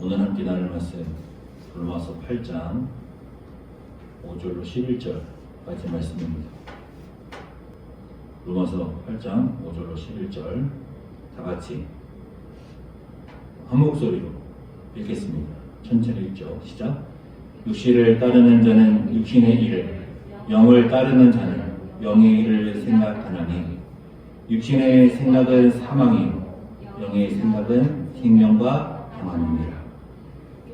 오늘 함께 나눌 말씀 로마서 8장 5절로 11절까지 말씀입니다. 로마서 8장 5절로 11절 다 같이 한 목소리로 읽겠습니다. 천천히 읽죠. 시작. 육신을 따르는 자는 육신의 일을, 영을 따르는 자는 영의 일을 생각하나니 육신의 생각은 사망이요 영의 생각은 생명과 평안입니다.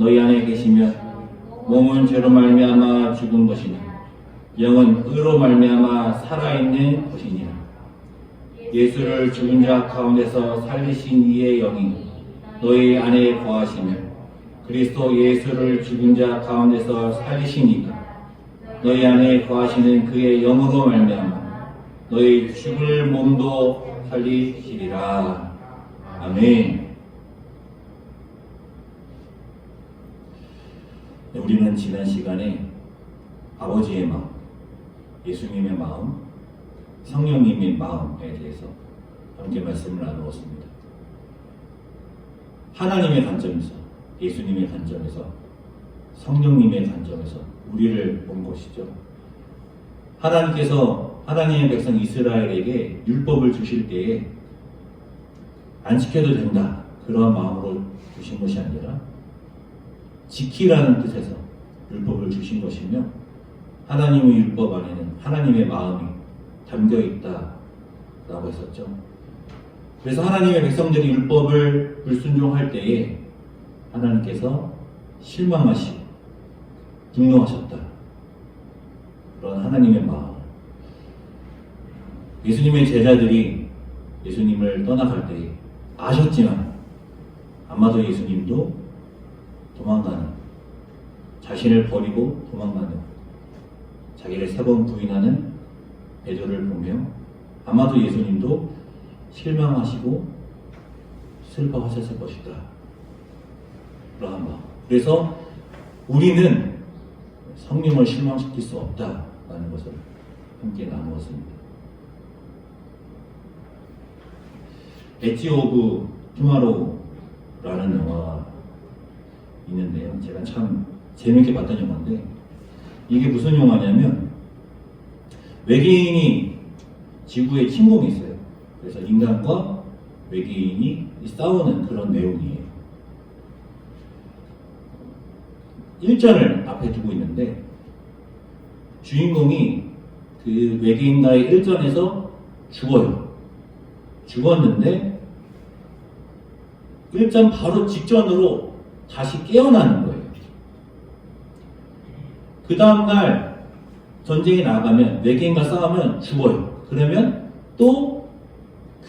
너희 안에 계시면 몸은 죄로 말미암아 죽은 것이나 영은 의로 말미암아 살아있는 것이니라 예수를 죽은 자 가운데서 살리신 이의 영이 너희 안에 거하시면 그리스도 예수를 죽은 자 가운데서 살리시니까 너희 안에 거하시는 그의 영으로 말미암아 너희 죽을 몸도 살리시리라. 아멘. 네, 우리는 지난 시간에 아버지의 마음, 예수님의 마음, 성령님의 마음에 대해서 함께 말씀을 나누었습니다. 하나님의 관점에서, 예수님의 관점에서, 성령님의 관점에서 우리를 본 것이죠. 하나님께서 하나님의 백성 이스라엘에게 율법을 주실 때에 안 지켜도 된다. 그러한 마음으로 주신 것이 아니라 지키라는 뜻에서 율법을 주신 것이며 하나님의 율법 안에는 하나님의 마음이 담겨 있다라고 했었죠. 그래서 하나님의 백성들이 율법을 불순종할 때에 하나님께서 실망하시고 분노하셨다. 그런 하나님의 마음. 예수님의 제자들이 예수님을 떠나갈 때 아셨지만 아마도 예수님도 도망가는 자신을 버리고 도망가는 자기를 세 번 부인하는 베드로를 보며 아마도 예수님도 실망하시고 슬퍼하셨을 것이다. 그러한 마음. 그래서 우리는 성령을 실망시킬 수 없다라는 것을 함께 나누었습니다. 엣지 오브 투마로우라는 영화가 있는데요. 제가 참 재밌게 봤던 영화인데 이게 무슨 영화냐면 외계인이 지구에 침공이 있어요. 그래서 인간과 외계인이 싸우는 그런 내용이에요. 일전을 앞에 두고 있는데 주인공이 그 외계인과의 일전에서 죽어요. 죽었는데 일전 바로 직전으로 다시 깨어나는 거예요. 그 다음날 전쟁에 나가면 외계인과 싸우면 죽어요. 그러면 또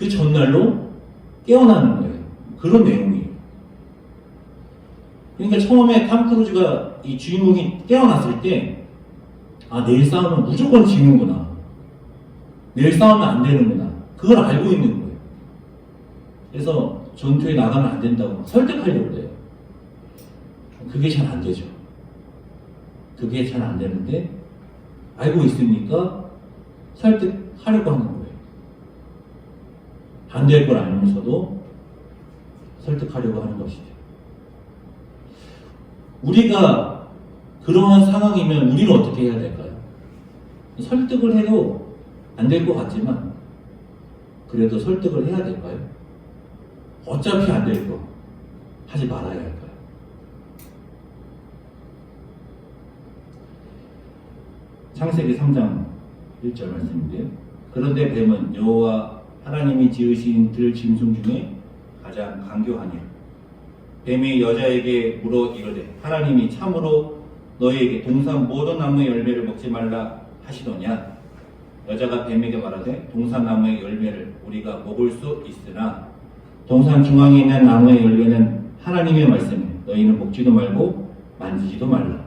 그 전날로 깨어나는 거예요. 그런 내용이에요. 그러니까 처음에 탐 크루즈가 이 주인공이 깨어났을 때, 아, 내일 싸우면 무조건 지는구나. 내일 싸우면 안 되는구나. 그걸 알고 있는 거예요. 그래서 전투에 나가면 안 된다고 설득하려고 그래요. 그게 잘 안 되죠. 그게 잘 안 되는데, 알고 있으니까 설득하려고 하는 거예요. 안 될 걸 알면서도 설득하려고 하는 것이죠. 우리가 그러한 상황이면 우리는 어떻게 해야 될까요? 설득을 해도 안 될 것 같지만 그래도 설득을 해야 될까요? 어차피 안 될 거 하지 말아야 할까요? 창세기 3장 1절 말씀인데요. 그런데 뱀은 여호와 하나님이 지으신 들 짐승 중에 가장 강교하니라. 뱀이 여자에게 물어 이르되 하나님이 참으로 너희에게 동산 모든 나무의 열매를 먹지 말라 하시더냐 여자가 뱀에게 말하되 동산 나무의 열매를 우리가 먹을 수 있으나 동산 중앙에 있는 나무의 열매는 하나님의 말씀에 너희는 먹지도 말고 만지지도 말라.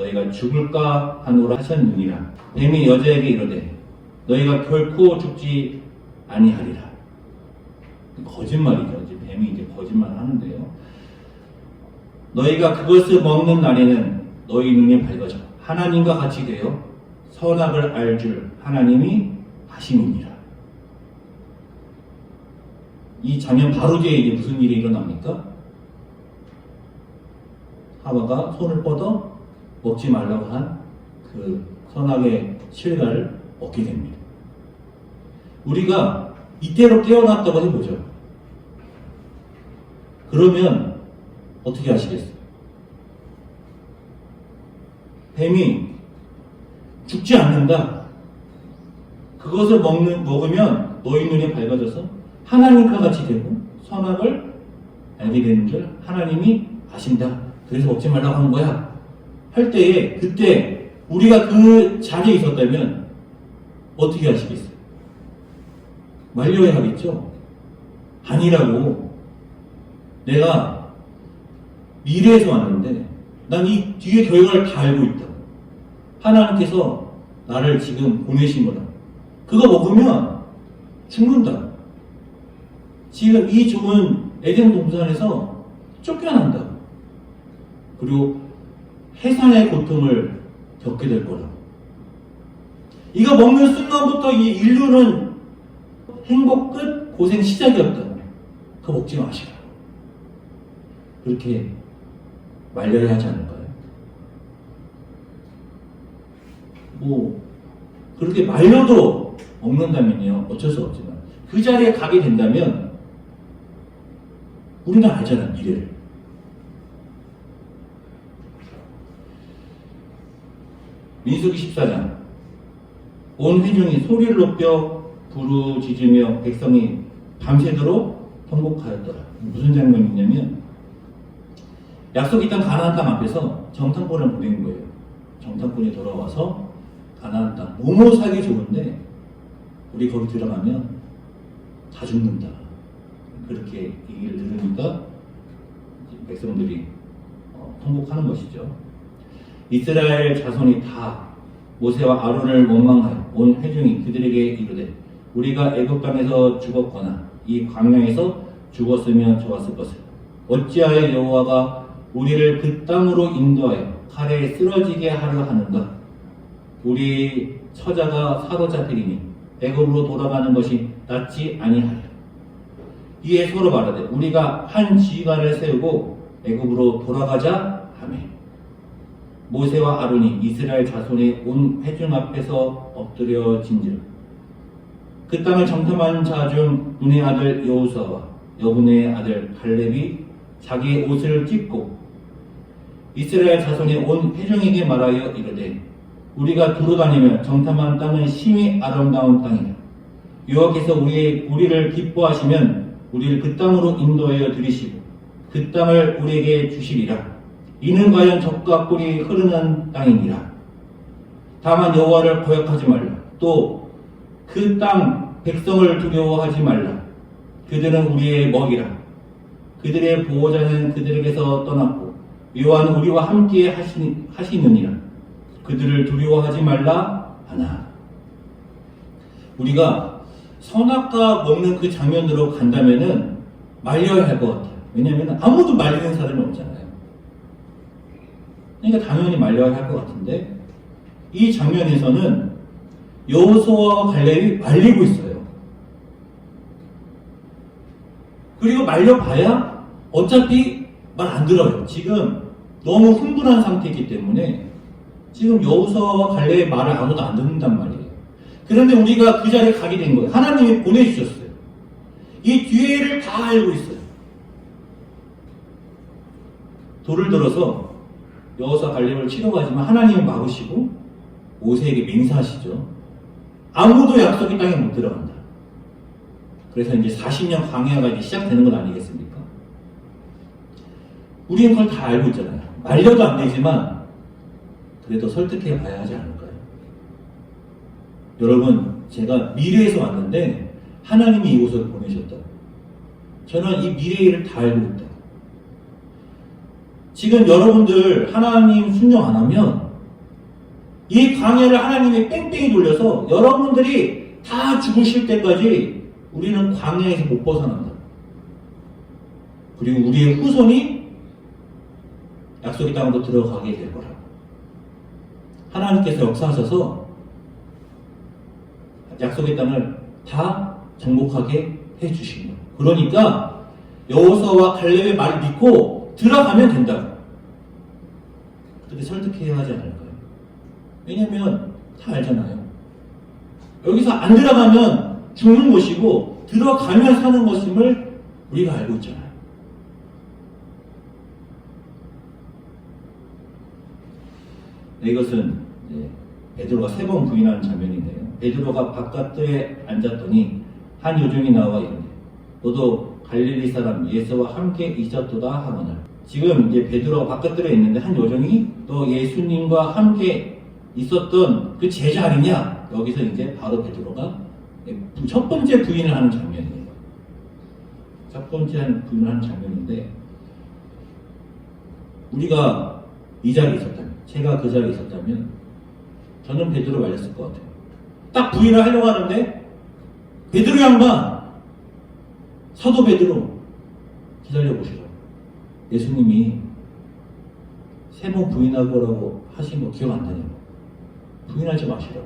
너희가 죽을까 하노라 하셨느니라. 뱀이 여자에게 이르되 너희가 결코 죽지 아니하리라. 거짓말이죠. 이제 뱀이 이제 거짓말 하는데요. 너희가 그것을 먹는 날에는 너희 눈이 밝아져 하나님과 같이 되어 선악을 알 줄 하나님이 하심이니라. 이 장면 바로 뒤에 이제 무슨 일이 일어납니까? 하와가 손을 뻗어 먹지 말라고 한 그 선악의 실과를 얻게 됩니다. 우리가 이때로 깨어났다고 해보죠. 그러면 어떻게 하시겠어요? 뱀이 죽지 않는다. 그것을 먹는, 먹으면 너희 눈이 밝아져서 하나님과 같이 되고 선악을 알게 되는 줄 하나님이 아신다. 그래서 먹지 말라고 하는 거야. 할 때에 그때 우리가 그 자리에 있었다면 어떻게 하시겠어요? 말려야 하겠죠? 아니라고. 내가 미래에서 왔는데 난 이 뒤의 결과를 다 알고 있다. 하나님께서 나를 지금 보내신 거다. 그거 먹으면 죽는다. 지금 이 좋은 에덴 동산에서 쫓겨난다. 그리고 해산의 고통을 겪게 될 거라. 이거 먹는 순간부터 이 인류는 행복 끝, 고생 시작이었다. 그거 먹지 마시라. 그렇게 말려야 하지 않을까요? 뭐, 그렇게 말려도 먹는다면요. 어쩔 수 없지만. 그 자리에 가게 된다면, 우리는 알잖아, 미래를. 민수기 14장. 온 회중이 소리를 높여 부르짖으며 백성이 밤새도록 통곡하였더라. 무슨 장면이냐면, 약속이 땅 가나안 땅 앞에서 정탐꾼을 보낸 거예요. 정탐꾼이 돌아와서 가나안 땅 뭐뭐 살기 좋은데 우리 거기 들어가면 다 죽는다. 그렇게 얘기를 들으니까 백성들이 어, 통곡하는 것이죠. 이스라엘 자손이 다 모세와 아론을 원망하여 온 회중이 그들에게 이르되 우리가 애굽 땅에서 죽었거나 이 광야에서 죽었으면 좋았을 것을 어찌하여 여호와가 우리를 그 땅으로 인도하여 칼에 쓰러지게 하려 하는가? 우리 처자가 사로잡히리니 애굽으로 돌아가는 것이 낫지 아니하리라. 이에 서로 말하되 우리가 한 지휘관을 세우고 애굽으로 돌아가자 하매 모세와 아론이 이스라엘 자손의 온 회중 앞에서 엎드려진즉 그 땅을 정탐한 자 중 눈의 아들 여호수아와 여분의 아들 갈렙이 자기의 옷을 찢고 이스라엘 자손의 온 회중에게 말하여 이르되 우리가 두루다니며 정탐한 땅은 심히 아름다운 땅이다. 여호와께서 우리 우리를 기뻐하시면 우리를 그 땅으로 인도하여 들이시고 그 땅을 우리에게 주시리라. 이는 과연 적과 꿀이 흐르는 땅이니라. 다만 여호와를 거역하지 말라. 또 그 땅 백성을 두려워하지 말라. 그들은 우리의 먹이라. 그들의 보호자는 그들에게서 떠났고 여호와는 우리와 함께 하시, 하시느니라. 그들을 두려워하지 말라 하나. 우리가 선악과 먹는 그 장면으로 간다면은 말려야 할 것 같아요. 왜냐하면 아무도 말리는 사람이 없잖아요. 그러니까 당연히 말려야 할 것 같은데 이 장면에서는 여호수아와 갈렙이 말리고 있어요. 그리고 말려봐야 어차피 말 안 들어요. 지금 너무 흥분한 상태이기 때문에 지금 여호수아와 갈렙의 말을 아무도 안 듣는단 말이에요. 그런데 우리가 그 자리에 가게 된 거예요. 하나님이 보내주셨어요. 이 뒤에를 다 알고 있어요. 돌을 들어서 여호수아 갈렙을 치러 가지만 하나님은 막으시고 모세에게 맹세하시죠. 아무도 약속의 땅에 못 들어간다. 그래서 이제 40년 광야가 이제 시작되는 건 아니겠습니까? 우리는 그걸 다 알고 있잖아요. 말려도 안 되지만 그래도 설득해 봐야 하지 않을까요? 여러분, 제가 미래에서 왔는데 하나님이 이곳을 보내셨다. 저는 이 일을 다 알고 있다. 지금 여러분들 하나님 순종 안 하면 이 광야를 하나님이 뺑뺑이 돌려서 여러분들이 다 죽으실 때까지 우리는 광야에서 못 벗어난다. 그리고 우리의 후손이 약속의 땅으로 들어가게 될 거라. 하나님께서 역사하셔서 약속의 땅을 다 정복하게 해 주신 거예요. 그러니까 여호수아와 갈렙의 말을 믿고 들어가면 된다. 설득해야 하지 않을까요? 왜냐면 다 알잖아요. 여기서 안 들어가면 죽는 것이고 들어가면 사는 것임을 우리가 알고 있잖아요. 네, 이것은 베드로가 세 번 부인하는 장면인데요. 베드로가 바깥에 앉았더니 한 요정이 나와 이르되 너도 갈릴리 사람 예수와 함께 있었도다 하거늘 지금 이제 베드로가 바깥들에 있는데 한 요정이 너 예수님과 함께 있었던 그 제자 아니냐 여기서 이제 바로 베드로가 첫 번째 부인을 하는 장면이에요. 첫 번째 부인을 하는 장면인데 우리가 이 자리에 있었다면 제가 그 자리에 있었다면 저는 베드로 말렸을 것 같아요. 딱 부인을 하려고 하는데 베드로 양반 사도 베드로 기다려 보시라. 예수님이 세번 부인하고라고 하신 거 기억 안 나냐고. 부인하지 마시라.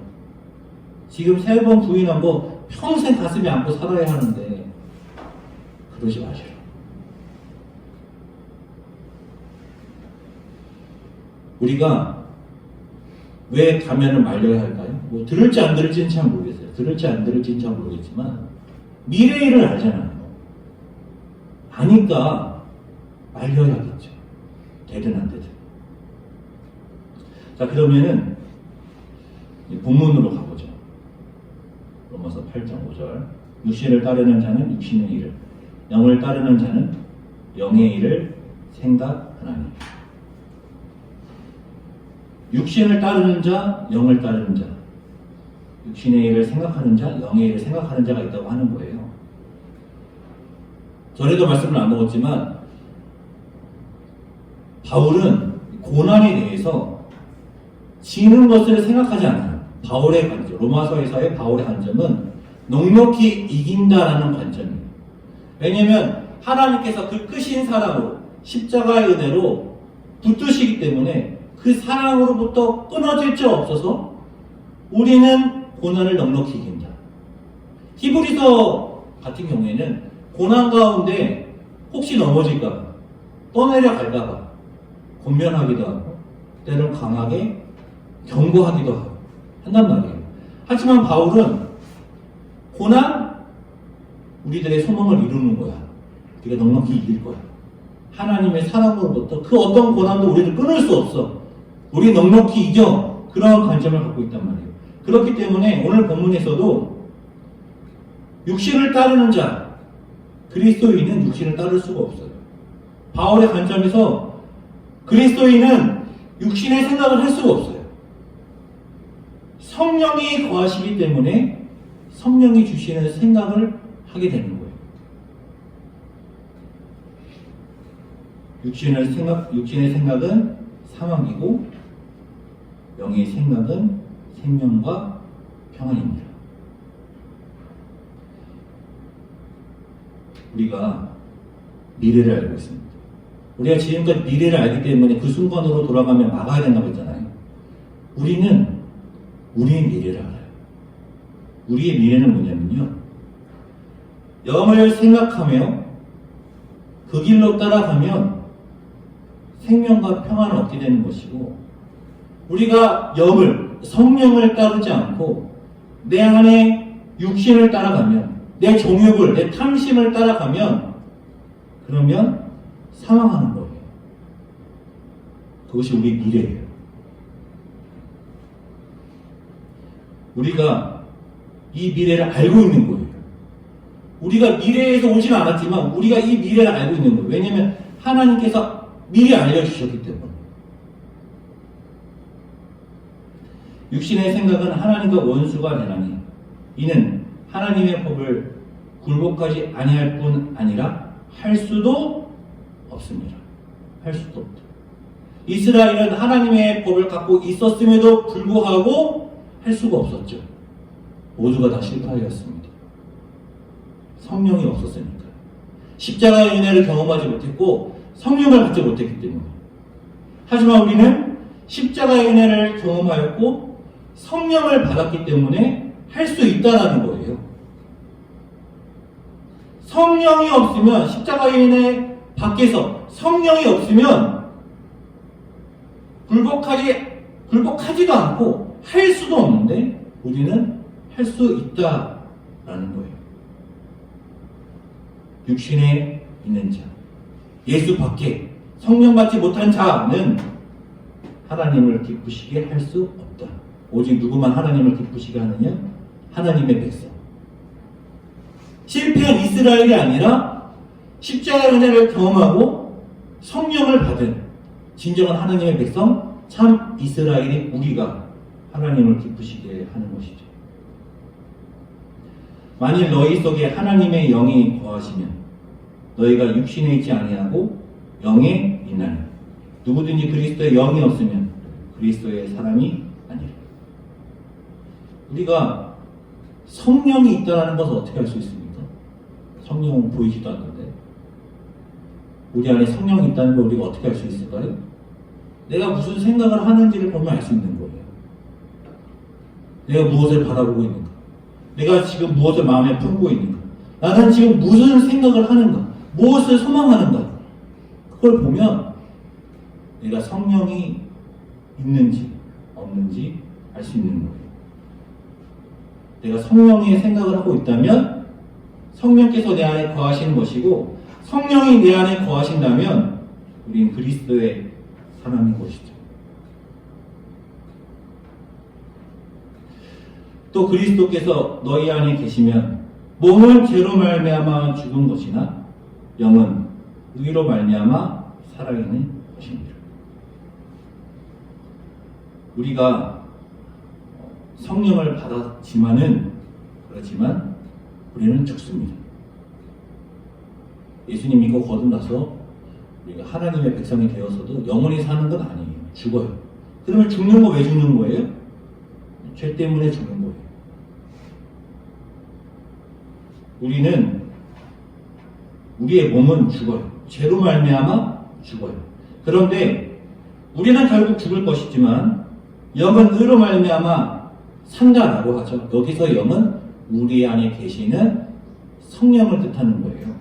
지금 세 번 부인한 거 평생 가슴에 안고 살아야 하는데 그러지 마시라. 우리가 왜 가면을 말려야 할까요? 뭐 들을지 안 들을지는 잘 모르겠어요. 들을지 안 들을지는 잘 모르겠지만 미래를 알잖아요. 아니까 말려야겠죠. 되든 안 되든. 자 그러면은 본문으로 가보죠. 로마서 8장 5절. 육신을 따르는 자는 육신의 일을, 영을 따르는 자는 영의 일을 생각하나니. 육신을 따르는 자, 영을 따르는 자. 육신의 일을 생각하는 자, 영의 일을 생각하는 자가 있다고 하는 거예요. 전에도 말씀을 나누었지만 바울은 고난에 대해서 지는 것을 생각하지 않아요. 바울의 관점, 로마서에서의 바울의 관점은 넉넉히 이긴다라는 관점이에요. 왜냐하면 하나님께서 그 크신 사랑으로 십자가의 은혜로 붙드시기 때문에 그 사랑으로부터 끊어질 자 없어서 우리는 고난을 넉넉히 이긴다. 히브리서 같은 경우에는 고난 가운데 혹시 넘어질까봐 떠내려갈까봐 권면하기도 하고 때로는 강하게 경고하기도 하고 한단 말이에요. 하지만 바울은 고난 우리들의 소망을 이루는 거야. 우리가 넉넉히 이길 거야. 하나님의 사랑으로부터 그 어떤 고난도 우리를 끊을 수 없어. 우리 넉넉히 이겨. 그런 관점을 갖고 있단 말이에요. 그렇기 때문에 오늘 본문에서도 육신을 따르는 자, 그리스도인은 육신을 따를 수가 없어요. 바울의 관점에서 그리스도인은 육신의 생각을 할 수가 없어요. 성령이 거하시기 때문에 성령이 주시는 생각을 하게 되는 거예요. 육신의 생각, 육신의 생각은 사망이고 영의 생각은 생명과 평안입니다. 우리가 미래를 알고 있습니다. 우리가 지금까지 미래를 알기 때문에 그 순간으로 돌아가면 막아야 된다고 했잖아요. 우리는 우리의 미래를 알아요. 우리의 미래는 뭐냐면요. 영을 생각하며 그 길로 따라가면 생명과 평안을 얻게 되는 것이고 우리가 영을 성령을 따르지 않고 내 안에 육신을 따라가면 내 종욕을 내 탐심을 따라가면 그러면 사망하는 거예요. 그것이 우리 미래예요. 우리가 이 미래를 알고 있는 거예요. 우리가 미래에서 오지는 않았지만 우리가 이 미래를 알고 있는 거예요. 왜냐하면 하나님께서 미리 알려주셨기 때문에. 육신의 생각은 하나님과 원수가 되나니 이는 하나님의 법을 굴복하지 아니할 뿐 아니라 할 수도 없습니다. 할 수도 없다. 이스라엘은 하나님의 법을 갖고 있었음에도 불구하고 할 수가 없었죠. 모두가 다 실패하였습니다. 성령이 없었으니까. 십자가의 은혜를 경험하지 못했고 성령을 받지 못했기 때문에. 하지만 우리는 십자가의 은혜를 경험하였고 성령을 받았기 때문에 할 수 있다라는 거예요. 성령이 없으면 십자가의 은혜 밖에서 성령이 없으면 굴복하지 굴복하지도 않고 할 수도 없는데 우리는 할 수 있다라는 거예요. 육신에 있는 자, 예수 밖에 성령 받지 못한 자는 하나님을 기쁘시게 할 수 없다. 오직 누구만 하나님을 기쁘시게 하느냐? 하나님의 백성. 실패한 이스라엘이 아니라 십자가 은혜를 경험하고 성령을 받은 진정한 하나님의 백성, 참 이스라엘이 우리가 하나님을 기쁘시게 하는 것이죠. 만일 너희 속에 하나님의 영이 거하시면 너희가 육신에 있지 아니하고 영에 있나니 누구든지 그리스도의 영이 없으면 그리스도의 사람이 아니라 우리가 성령이 있다는 것을 어떻게 알 수 있습니까? 성령은 보이지도 않는데 우리 안에 성령이 있다는 걸 우리가 어떻게 알 수 있을까요? 내가 무슨 생각을 하는지를 보면 알 수 있는 거예요. 내가 무엇을 바라보고 있는가? 내가 지금 무엇을 마음에 품고 있는가? 나는 지금 무슨 생각을 하는가? 무엇을 소망하는가? 그걸 보면 내가 성령이 있는지 없는지 알 수 있는 거예요. 내가 성령의 생각을 하고 있다면 성령께서 내 안에 거하시는 것이고 성령이 내 안에 거하신다면 우린 그리스도의 사람인 것이죠. 또 그리스도께서 너희 안에 계시면 몸은 죄로 말미암아 죽은 것이나 영은 의로 말미암아 살아있는 것입니다. 우리가 성령을 받았지만은 그렇지만 우리는 죽습니다. 예수님 이거 거듭나서 우리가 하나님의 백성이 되어서도 영원히 사는 건 아니에요. 죽어요. 그러면 죽는 거 왜 죽는 거예요? 죄 때문에 죽는 거예요. 우리는 우리의 몸은 죽어요. 죄로 말미암아 죽어요. 그런데 우리는 결국 죽을 것이지만 영은 의로 말미암아 산다라고 하죠. 여기서 영은 우리 안에 계시는 성령을 뜻하는 거예요.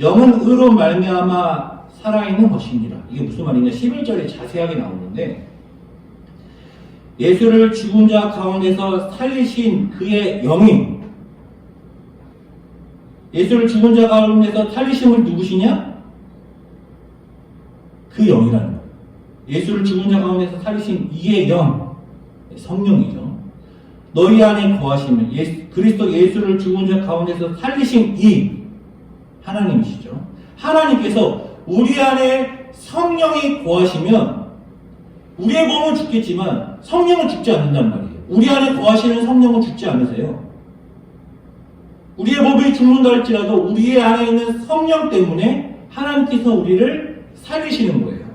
영은 의로 말미암아 살아있는 것입니다. 이게 무슨 말이냐? 11절에 자세하게 나오는데 예수를 죽은 자 가운데서 살리신 그의 영이 예수를 죽은 자 가운데서 살리심을 누구시냐? 그 영이라는 거예요. 예수를 죽은 자 가운데서 살리신 이의 영, 성령이죠. 너희 안에 거하시면 예수, 그리스도 예수를 죽은 자 가운데서 살리신 이 하나님이시죠. 하나님께서 우리 안에 성령이 거하시면 우리의 몸은 죽겠지만 성령은 죽지 않는단 말이에요. 우리 안에 거하시는 성령은 죽지 않으세요. 우리의 몸이 죽는다 할지라도 우리의 안에 있는 성령 때문에 하나님께서 우리를 살리시는 거예요.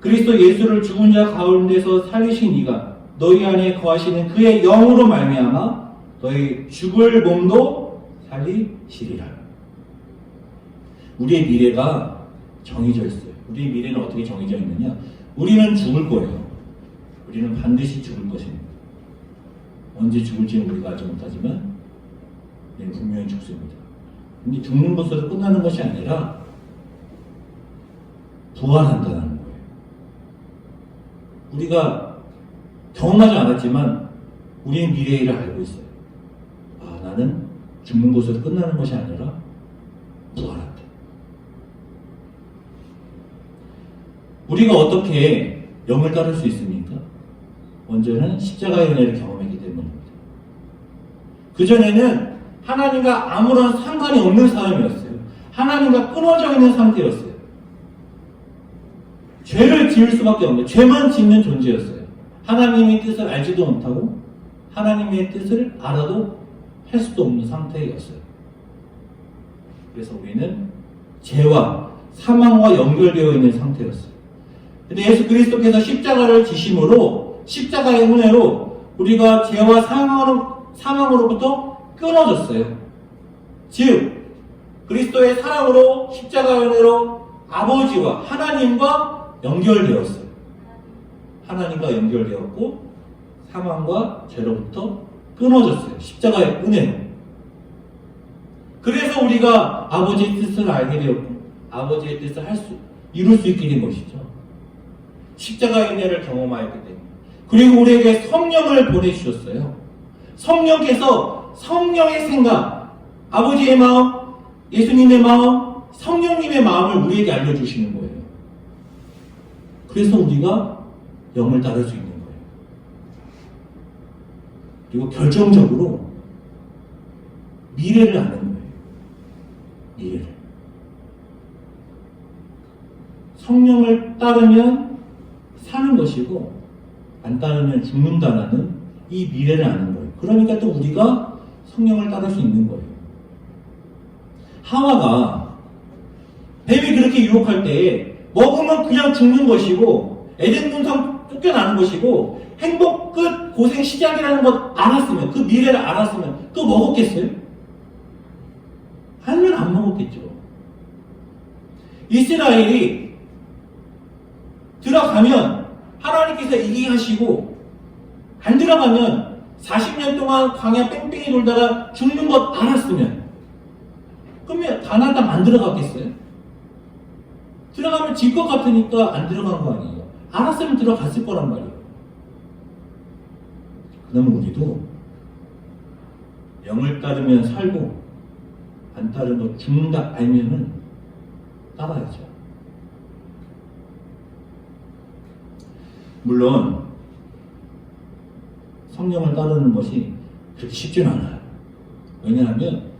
그리스도 예수를 죽은 자 가운데서 살리신 이가 너희 안에 거하시는 그의 영으로 말미암아 너희 죽을 몸도 살리시리라. 우리의 미래가 정해져 있어요. 우리의 미래는 어떻게 정해져 있느냐? 우리는 죽을 거예요. 우리는 반드시 죽을 것입니다. 언제 죽을지는 우리가 알지 못하지만 우리는 분명히 죽습니다. 근데 죽는 것으로 끝나는 것이 아니라 부활한다는 거예요. 우리가 경험하지 않았지만 우리의 미래를 알고 있어요. 아, 나는 죽는 것으로 끝나는 것이 아니라 부활한다. 우리가 어떻게 영을 따를 수 있습니까? 먼저는 십자가의 은혜를 경험했기 때문입니다. 그전에는 하나님과 아무런 상관이 없는 사람이었어요. 하나님과 끊어져 있는 상태였어요. 죄를 지을 수밖에 없는, 죄만 짓는 존재였어요. 하나님의 뜻을 알지도 못하고, 하나님의 뜻을 알아도 할 수도 없는 상태였어요. 그래서 우리는 죄와 사망과 연결되어 있는 상태였어요. 근데 예수 그리스도께서 십자가를 지심으로 십자가의 은혜로 우리가 죄와 사망으로, 사망으로부터 끊어졌어요. 즉 그리스도의 사랑으로 십자가의 은혜로 아버지와 하나님과 연결되었어요. 하나님과 연결되었고 사망과 죄로부터 끊어졌어요. 십자가의 은혜로. 그래서 우리가 아버지의 뜻을 알게 되었고 아버지의 뜻을 할 수, 이룰 수 있게 된 것이죠. 십자가의 은혜를 경험하였기 때문에. 그리고 우리에게 성령을 보내주셨어요. 성령께서 성령의 생각, 아버지의 마음, 예수님의 마음, 성령님의 마음을 우리에게 알려주시는 거예요. 그래서 우리가 영을 따를 수 있는. 그리고 결정적으로 미래를 아는 거예요. 미래를. 성령을 따르면 사는 것이고 안 따르면 죽는다라는 이 미래를 아는 거예요. 그러니까 또 우리가 성령을 따를 수 있는 거예요. 하와가 뱀이 그렇게 유혹할 때 먹으면 그냥 죽는 것이고 에덴 동산 쫓겨나는 것이고 행복 끝 고생 시작이라는 것 알았으면 그 미래를 알았으면 또 먹었겠어요? 아니면 안 먹었겠죠. 이스라엘이 들어가면 하나님께서 이기게 하시고 안 들어가면 40년 동안 광야 뺑뺑이 돌다가 죽는 것 알았으면 그러면 가나안 땅안 들어갔겠어요? 들어가면 질 것 같으니까 안 들어간 거 아니에요. 알았으면 들어갔을 거란 말이에요. 그러면 우리도 영을 따르면 살고 안 따르면 죽는다 알면은 따라야죠. 물론 성령을 따르는 것이 그렇게 쉽지는 않아요. 왜냐하면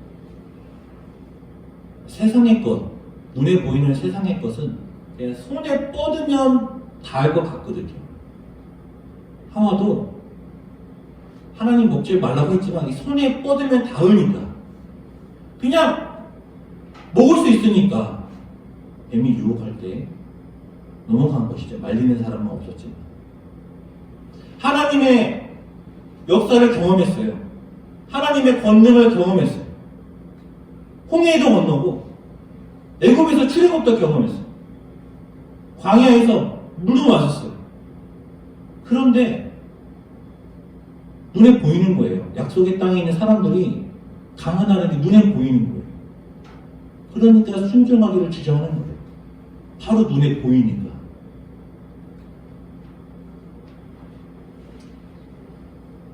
세상의 것, 눈에 보이는 세상의 것은 손에 뻗으면 다 알 것 같거든요. 하와도 하나님 먹지 말라고 했지만 이 손에 뻗으면 닿으니까 그냥 먹을 수 있으니까 뱀이 유혹할 때 넘어간 것이죠. 말리는 사람은 없었지만 하나님의 역사를 경험했어요. 하나님의 권능을 경험했어요. 홍해도 건너고 애굽에서 출애굽도 경험했어요. 광야에서 물도 마셨어요. 그런데 눈에 보이는 거예요. 약속의 땅에 있는 사람들이 강한 하나님이 눈에 보이는 거예요. 그러니까 순종하기를 주장하는 거예요. 바로 눈에 보이니까.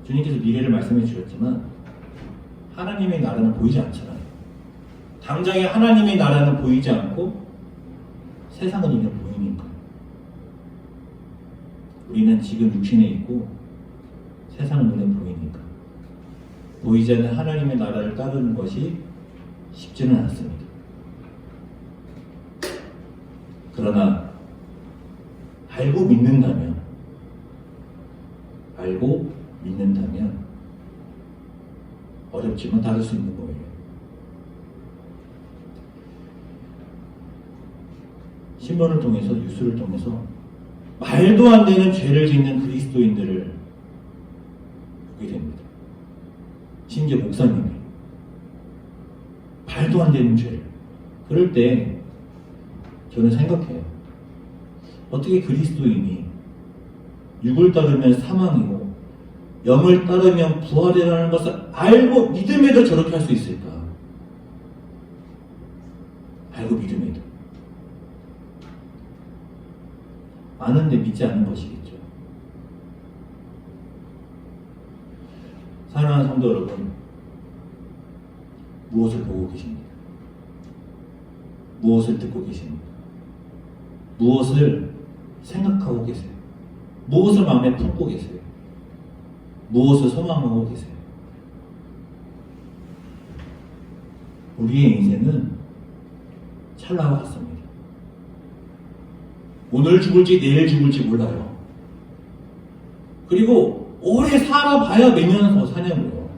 주님께서 미래를 말씀해 주셨지만 하나님의 나라는 보이지 않잖아요. 당장에 하나님의 나라는 보이지 않고 세상은 이미 보이니까. 우리는 지금 육신에 있고 세상은 눈에 보이니까. 보이지 않는 하나님의 나라를 따르는 것이 쉽지는 않습니다. 그러나 알고 믿는다면 알고 믿는다면 어렵지만 다를 수 있는 거예요. 신문을 통해서 뉴스를 통해서 말도 안 되는 죄를 짓는 그리스도인들을 보게 됩니다. 심지어 목사님이 말도 안 되는 죄를 그럴 때 저는 생각해요. 어떻게 그리스도인이 육을 따르면 사망이고 영을 따르면 부활이라는 것을 알고 믿음에도 저렇게 할 수 있을까? 알고 믿음에도. 아는데 믿지 않는 것이겠죠. 사랑하는 성도 여러분, 무엇을 보고 계십니까? 무엇을 듣고 계십니까? 무엇을 생각하고 계세요? 무엇을 마음에 품고 계세요? 무엇을 소망하고 계세요? 우리의 인생은 찰나와 같습니다. 오늘 죽을지 내일 죽을지 몰라요. 그리고 오래 살아봐야 몇년 더 사냐고요.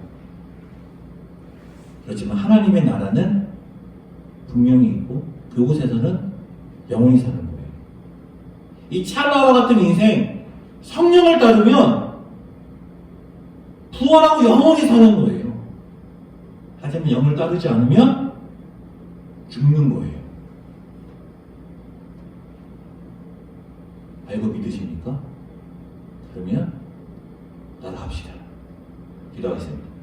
그렇지만 하나님의 나라는 분명히 있고 그곳에서는 영원히 사는 거예요. 이 찰나와 같은 인생, 성령을 따르면 부활하고 영원히 사는 거예요. 하지만 영을 따르지 않으면 죽는 거예요. 알고 믿으십니까? 그러면 따라합시다. 기도하겠습니다.